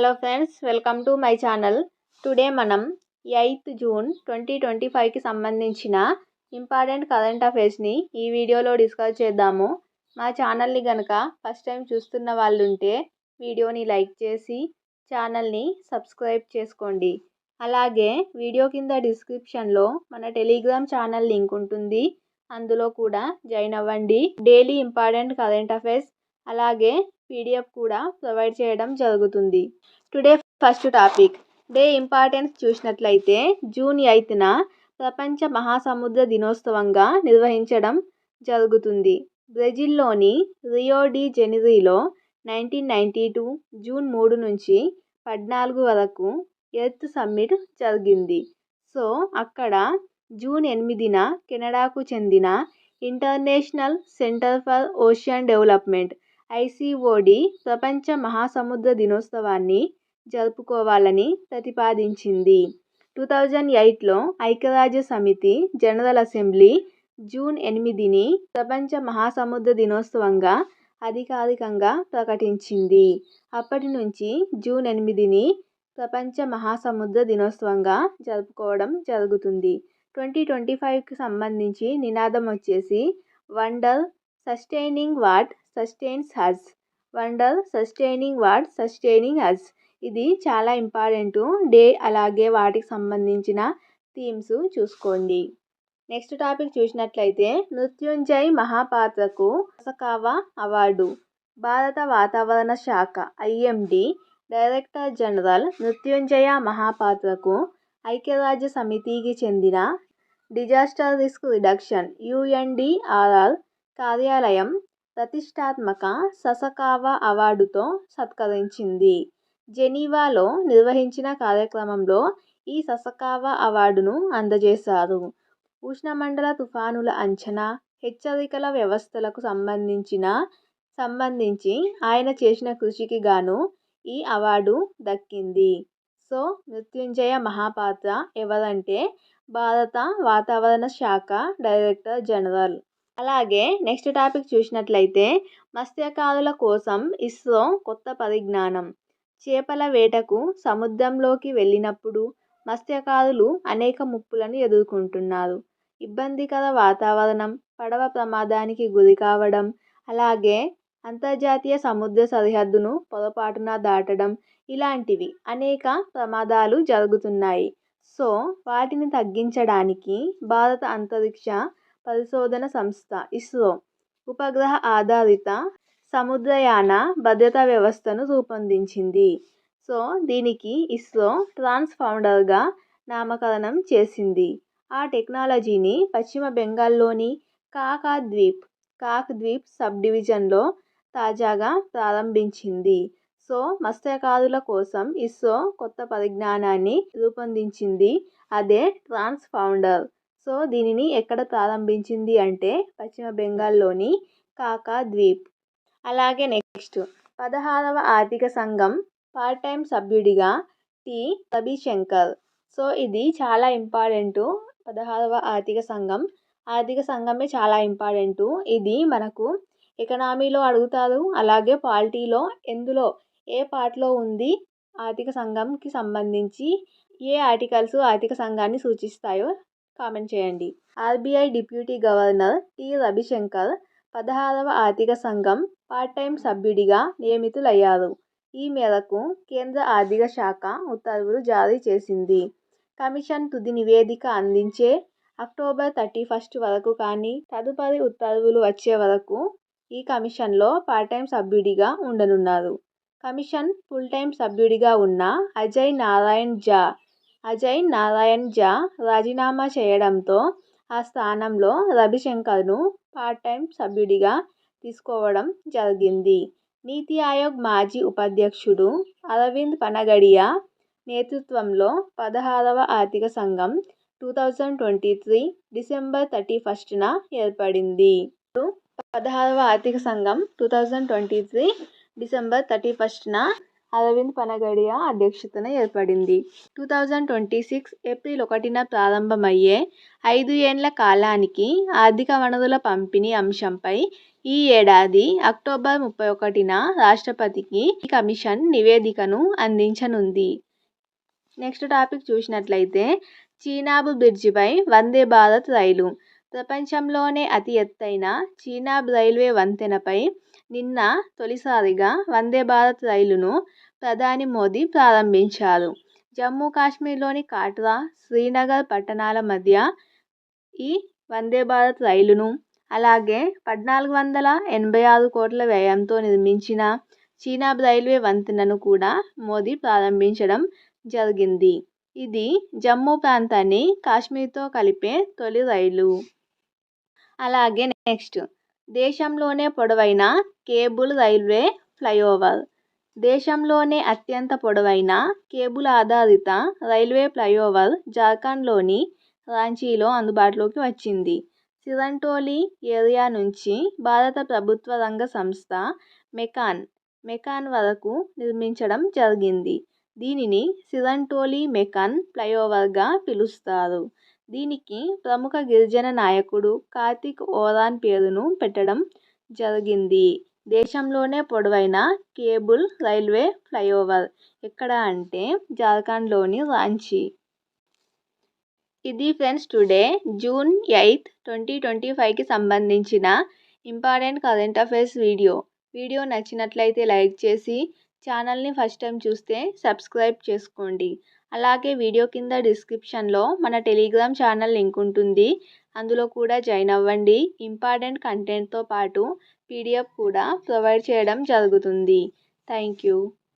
Hello friends welcome to my channel. Today మనం eighth June twenty twenty ఫైవ్కి సంబంధించిన important current అఫైర్స్ని ఈ వీడియోలో డిస్కస్ చేద్దాము. మా ఛానల్ని కనుక ఫస్ట్ టైం చూస్తున్న వాళ్ళు ఉంటే వీడియోని లైక్ చేసి ఛానల్ని సబ్స్క్రైబ్ చేసుకోండి. అలాగే వీడియో కింద డిస్క్రిప్షన్లో మన టెలిగ్రామ్ ఛానల్ లింక్ ఉంటుంది. అందులో కూడా జాయిన్ అవ్వండి. డైలీ ఇంపార్టెంట్ కరెంట్ అఫైర్స్ అలాగే పీడిఎఫ్ కూడా ప్రొవైడ్ చేయడం జరుగుతుంది. Today first topic. Day importance చూసినట్లయితే జూన్ ఎయిత్న ప్రపంచ మహాసముద్ర దినోత్సవంగా నిర్వహించడం జరుగుతుంది. బ్రెజిల్లోని రియో డి జెనిరీలో నైన్టీన్ నైంటీ టూ జూన్ మూడు నుంచి పద్నాలుగు వరకు ఎర్త్ సమ్మిట్ జరిగింది. సో అక్కడ జూన్ ఎనిమిదిన కెనడాకు చెందిన international centre for ocean development ICOD ప్రపంచ మహాసముద్ర దినోత్సవాన్ని జరుపుకోవాలని ప్రతిపాదించింది. టూ థౌజండ్ ఎయిట్లో ఐక్యరాజ్య సమితి జనరల్ అసెంబ్లీ జూన్ ఎనిమిదిని ప్రపంచ మహాసముద్ర దినోత్సవంగా అధికారికంగా ప్రకటించింది. అప్పటి నుంచి జూన్ ఎనిమిదిని ప్రపంచ మహాసముద్ర దినోత్సవంగా జరుపుకోవడం జరుగుతుంది. ట్వంటీ ట్వంటీ ఫైవ్కి సంబంధించి నినాదం వచ్చేసి wonder sustaining what sustains us wonder sustaining word sustaining us ఇది చాలా ఇంపార్టెంట్ డే అలాగే వాటికి సంబంధించిన థీమ్స్ చూసుకోండి. నెక్స్ట్ టాపిక్ చూసినట్లయితే మృత్యుంజయ్ మహాపాత్రకు సకావా అవార్డు. భారత వాతావరణ శాఖ ఐఎండి డైరెక్టర్ జనరల్ మృత్యుంజయ మహాపాత్రకు ఐక్యరాజ్య సమితికి చెందిన డిజాస్టర్ రిస్క్ రిడక్షన్ యుఎన్డిఆర్ఆర్ కార్యాలయం ప్రతిష్టాత్మక ససకావా అవార్డుతో సత్కరించింది. జెనీవాలో నిర్వహించిన కార్యక్రమంలో ఈ ససకావా అవార్డును అందజేశారు. ఉష్ణమండల తుఫానుల అంచనా హెచ్చరికల వ్యవస్థలకు సంబంధించిన సంబంధించి ఆయన చేసిన కృషికి గాను ఈ అవార్డు దక్కింది. సో మృత్యుంజయ మహాపాత్ర ఎవరంటే భారత వాతావరణ శాఖ డైరెక్టర్ జనరల్ అలాగే నెక్స్ట్ టాపిక్ చూసినట్లయితే మత్స్యకారుల కోసం ఇస్రో కొత్త పరిజ్ఞానం. చేపల వేటకు సముద్రంలోకి వెళ్ళినప్పుడు మత్స్యకారులు అనేక ముప్పులను ఎదుర్కొంటున్నారు. ఇబ్బందికర వాతావరణం పడవ ప్రమాదానికి గురి కావడం అలాగే అంతర్జాతీయ సముద్ర సరిహద్దును పొరపాటున దాటడం ఇలాంటివి అనేక ప్రమాదాలు జరుగుతున్నాయి. సో వాటిని తగ్గించడానికి భారత అంతరిక్ష పరిశోధన సంస్థ ఇస్రో. ఉపగ్రహ ఆధారిత సముద్రయాన భద్రతా వ్యవస్థను రూపొందించింది. సో దీనికి ఇస్రో ట్రాన్స్ఫౌండర్గా నామకరణం చేసింది. ఆ టెక్నాలజీని పశ్చిమ బెంగాల్లోని కాకాద్వీప్ కాక్ద్వీప్ సబ్ డివిజన్లో తాజాగా ప్రారంభించింది. సో మత్స్యకారుల కోసం ఇస్రో కొత్త పరిజ్ఞానాన్ని రూపొందించింది అదే ట్రాన్స్ఫౌండర్. సో దీనిని ఎక్కడ ప్రారంభించింది అంటే పశ్చిమ బెంగాల్లోని కాకాద్వీప్ అలాగే నెక్స్ట్ పదహారవ ఆర్థిక సంఘం పార్ట్ టైం సభ్యుడిగా టి. రవిశంకర్. సో ఇది చాలా ఇంపార్టెంట్ పదహారవ ఆర్థిక సంఘం ఆర్థిక సంఘమే చాలా ఇంపార్టెంటు ఇది మనకు ఎకనామీలో అడుగుతారు అలాగే పాలిటీలో ఎందులో ఏ పార్ట్లో ఉంది ఆర్థిక సంఘంకి సంబంధించి ఏ ఆర్టికల్స్ ఆర్థిక సంఘాన్ని సూచిస్తాయో కామెంట్ చేయండి. RBI deputy governor T. Ravishankar పదహారవ ఆర్థిక సంఘం పార్ట్ టైం సభ్యుడిగా నియమితులయ్యారు. ఈ మేరకు కేంద్ర ఆర్థిక శాఖ ఉత్తర్వులు జారీ చేసింది. కమిషన్ తుది నివేదిక అందించే అక్టోబర్ థర్టీ ఫస్ట్ వరకు కానీ తదుపరి ఉత్తర్వులు వచ్చే వరకు ఈ కమిషన్లో పార్ట్ టైం సభ్యుడిగా ఉండనున్నారు. కమిషన్ ఫుల్ టైం సభ్యుడిగా ఉన్న అజయ్ నారాయణ్ జా అజయ్ నారాయణ్ జా రాజీనామా చేయడంతో ఆ స్థానంలో రవిశంకర్ను పార్ట్ టైం సభ్యుడిగా తీసుకోవడం జరిగింది. నీతి ఆయోగ్ మాజీ ఉపాధ్యక్షుడు అరవింద్ పనగడియా నేతృత్వంలో పదహారవ ఆర్థిక సంఘం two thousand twenty three December thirty ఫస్ట్న ఏర్పడింది. పదహారవ ఆర్థిక సంఘం two thousand twenty three December thirty ఫస్ట్న Arvind Panagariya అధ్యక్షతన ఏర్పడింది. Two thousand twenty six April ఒకటిన ప్రారంభమయ్యే ఐదు ఏండ్ల కాలానికి ఆర్థిక వనరుల పంపిణీ అంశంపై ఈ ఏడాది అక్టోబర్ ముప్పై ఒకటిన రాష్ట్రపతికి కమిషన్ నివేదికను అందించనుంది. నెక్స్ట్ టాపిక్ చూసినట్లయితే చీనాబ్ బ్రిడ్జిపై వందే భారత్ రైలు. ప్రపంచంలోనే అతి ఎత్తైన చీనాబ్ రైల్వే వంతెనపై నిన్న తొలిసారిగా వందే భారత్ రైలును ప్రధాని మోదీ ప్రారంభించారు. జమ్మూ కాశ్మీర్లోని కాట్రా శ్రీనగర్ పట్టణాల మధ్య ఈ వందే భారత్ రైలును అలాగే పద్నాలుగు వందల ఎనభై ఆరు కోట్ల వ్యయంతో నిర్మించిన చీనాబ్ రైల్వే వంతెనను కూడా మోదీ ప్రారంభించడం జరిగింది. ఇది జమ్మూ ప్రాంతాన్ని కాశ్మీర్తో కలిపే తొలి రైలు. అలాగే నెక్స్ట్ దేశంలోనే పొడవైన కేబుల్ రైల్వే ఫ్లైఓవర్. దేశంలోనే అత్యంత పొడవైన కేబుల్ ఆధారిత రైల్వే ఫ్లైఓవర్ జార్ఖండ్లోని రాంచీలో అందుబాటులోకి వచ్చింది. సిరంటోలి ఏరియా నుంచి భారత ప్రభుత్వ రంగ సంస్థ మెకాన్ మెకాన్ వరకు నిర్మించడం జరిగింది. దీనిని సిరంటోలి మెకాన్ ఫ్లైఓవర్గా పిలుస్తారు. దీనికి ప్రముఖ గిరిజన నాయకుడు కార్తిక్ ఓరాన్ పేరును పెట్టడం జరిగింది. దేశంలోనే పొడవైన కేబుల్ రైల్వే ఫ్లైఓవర్ ఎక్కడ అంటే జార్ఖండ్లోని రాంచీ. ఇది friends today June eighth twenty twenty ఫైవ్కి సంబంధించిన important current affairs video. Video నచ్చినట్లయితే లైక్ చేసి ఛానల్ని ఫస్ట్ టైం చూస్తే సబ్స్క్రైబ్ చేసుకోండి. అలాగే వీడియో కింద డిస్క్రిప్షన్లో మన టెలిగ్రామ్ ఛానల్ లింక్ ఉంటుంది. అందులో కూడా జాయిన్ అవ్వండి. ఇంపార్టెంట్ కంటెంట్తో పాటు పీడిఎఫ్ కూడా ప్రొవైడ్ చేయడం జరుగుతుంది. Thank you